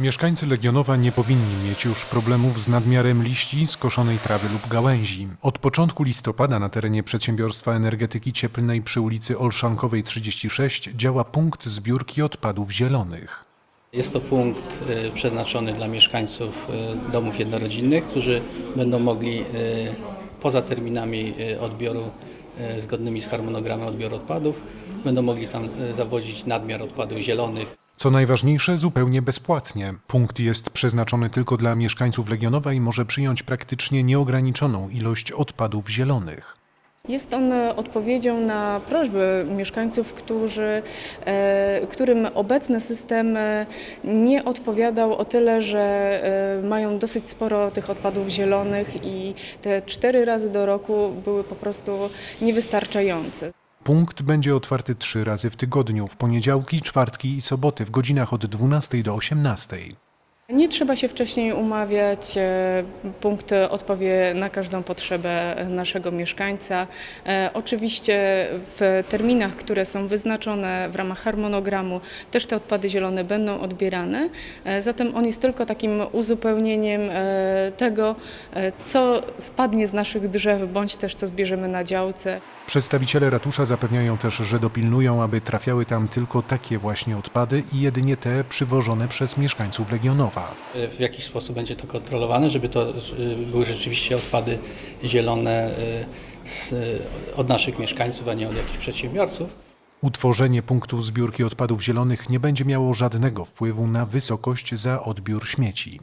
Mieszkańcy Legionowa nie powinni mieć już problemów z nadmiarem liści, skoszonej trawy lub gałęzi. Od początku listopada na terenie przedsiębiorstwa energetyki cieplnej przy ulicy Olszankowej 36 działa punkt zbiórki odpadów zielonych. Jest to punkt e, przeznaczony dla mieszkańców e, domów jednorodzinnych, którzy będą mogli e, poza terminami odbioru zgodnymi z harmonogramem odbioru odpadów, będą mogli tam zawozić nadmiar odpadów zielonych. Co najważniejsze, zupełnie bezpłatnie. Punkt jest przeznaczony tylko dla mieszkańców Legionowa i może przyjąć praktycznie nieograniczoną ilość odpadów zielonych. Jest on odpowiedzią na prośby mieszkańców, którzy, e, którym obecny system nie odpowiadał o tyle, że e, mają dosyć sporo tych odpadów zielonych i te cztery razy do roku były po prostu niewystarczające. Punkt będzie otwarty trzy razy w tygodniu, w poniedziałki, czwartki i soboty w godzinach od 12 do 18. Nie trzeba się wcześniej umawiać. e, Punkt odpowie na każdą potrzebę naszego mieszkańca. E, Oczywiście w terminach, które są wyznaczone w ramach harmonogramu, też te odpady zielone będą odbierane. E, Zatem on jest tylko takim uzupełnieniem tego, co spadnie z naszych drzew, bądź też co zbierzemy na działce. Przedstawiciele ratusza zapewniają też, że dopilnują, aby trafiały tam tylko takie właśnie odpady i jedynie te przywożone przez mieszkańców Legionowa. E, W jakiś sposób będzie to kontrolowane, żeby to e, były rzeczywiście odpady zielone e, z, od naszych mieszkańców, a nie od jakichś przedsiębiorców. Utworzenie punktu zbiórki odpadów zielonych nie będzie miało żadnego wpływu na wysokość za odbiór śmieci.